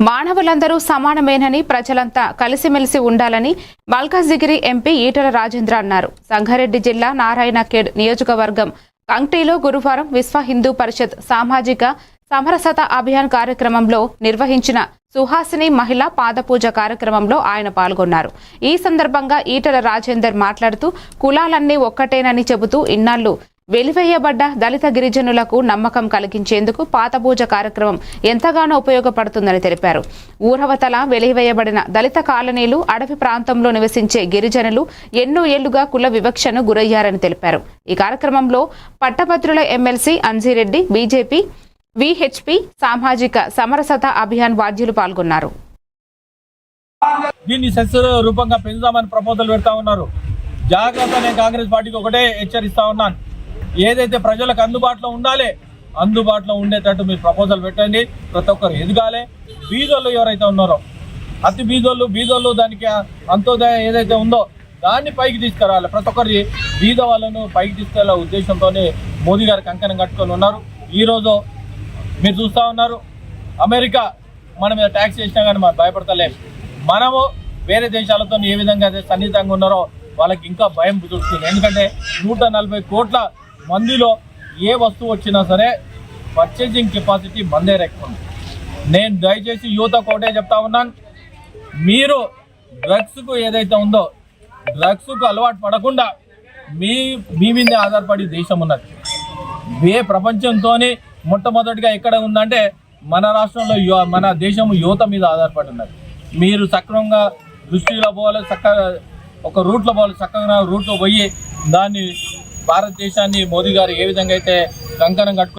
మానవులందరూ సమానమేనని ప్రజలంతా కలిసిమెలిసి ఉండాలని మల్కాజిగిరి ఎంపీ ఈటల రాజేంద్ర అన్నారు. సంగారెడ్డి జిల్లా నారాయణఖేడ్ నియోజకవర్గం కంక్టీలో గురువారం విశ్వ హిందూ పరిషత్ సామాజిక సమరసత అభియాన్ కార్యక్రమంలో నిర్వహించిన సుహాసిని మహిళా పాదపూజ కార్యక్రమంలో ఆయన పాల్గొన్నారు. ఈ సందర్భంగా ఈటల రాజేందర్ మాట్లాడుతూ కులాలన్నీ ఒక్కటేనని చెబుతూ ఇన్నాళ్ళు వెలివేయబడ్డ దళిత గిరిజనులకు నమ్మకం కలిగించేందుకు పాతపూజ కార్యక్రమం ఎంతగానో ఉపయోగపడుతుందని తెలిపారు. ఊరవతల వెలివేయబడిన దళిత కాలనీలు అడవి ప్రాంతంలో నివసించే గిరిజనులు ఎన్నో ఏళ్ళుగా కుల వివక్షను గురయ్యారని తెలిపారు. ఈ కార్యక్రమంలో పట్టభద్రుల ఎమ్మెల్సీ అంజిరెడ్డి బీజేపీ విహెచ్పి సామాజిక సమరసత అభియాన్ వాద్యులు పాల్గొన్నారు. దీన్ని సెన్సర్ రూపంగా పెంచుదామని ప్రపోజల్ పెడతా ఉన్నారు. జాగ్రత్త నేను కాంగ్రెస్ పార్టీకి ఒకటే హెచ్చరిస్తా ఉన్నాను. ఏదైతే ప్రజలకు అందుబాటులో ఉండాలి అందుబాటులో ఉండేటట్టు మీరు ప్రపోజల్ పెట్టండి. ప్రతి ఒక్కరు ఎదగాలి. బీదోళ్ళు ఎవరైతే ఉన్నారో అతి బీదోళ్ళు బీదోళ్ళు దానికి అంత్యోదయ ఏదైతే ఉందో దాన్ని పైకి తీసుకురావాలి. ప్రతి ఒక్కరి బీద వాళ్ళను పైకి తీసుకెళ్ళే ఉద్దేశంతో మోదీ గారు కంకణం కట్టుకొని ఉన్నారు. ఈరోజు మీరు చూస్తూ ఉన్నారు అమెరికా మన మీద ట్యాక్స్ చేసినా కానీ మనం భయపడతలేం. మనము వేరే దేశాలతో ఏ విధంగా అయితే సన్నిహితంగా ఉన్నారో వాళ్ళకి ఇంకా భయం చూస్తుంది ఎందుకంటే నూట నలభై కోట్ల మందిలో ఏ వస్తువు వచ్చినా సరే పర్చేసింగ్ కెపాసిటీ మందే రెక్కుంది నేను దయచేసి యువతకు ఒకటే చెప్తా ఉన్నాను. మీరు డ్రగ్స్కు ఏదైతే ఉందో డ్రగ్స్కు అలవాటు పడకుండా మీ మీ మీదే ఆధారపడి దేశం ఉన్నది. ఏ ప్రపంచంతో మొట్టమొదటిగా ఎక్కడ ఉందంటే మన రాష్ట్రంలో మన దేశం యువత మీద ఆధారపడి ఉన్నది. మీరు సక్రమంగా దృష్టిలో పోవాలి చక్కగా ఒక రూట్లో పోవాలి చక్కగా రూట్లో పోయి దాన్ని భారతదేశాన్ని మోదీ గారు ఏ విధంగా అయితే కంకణం కట్టుకు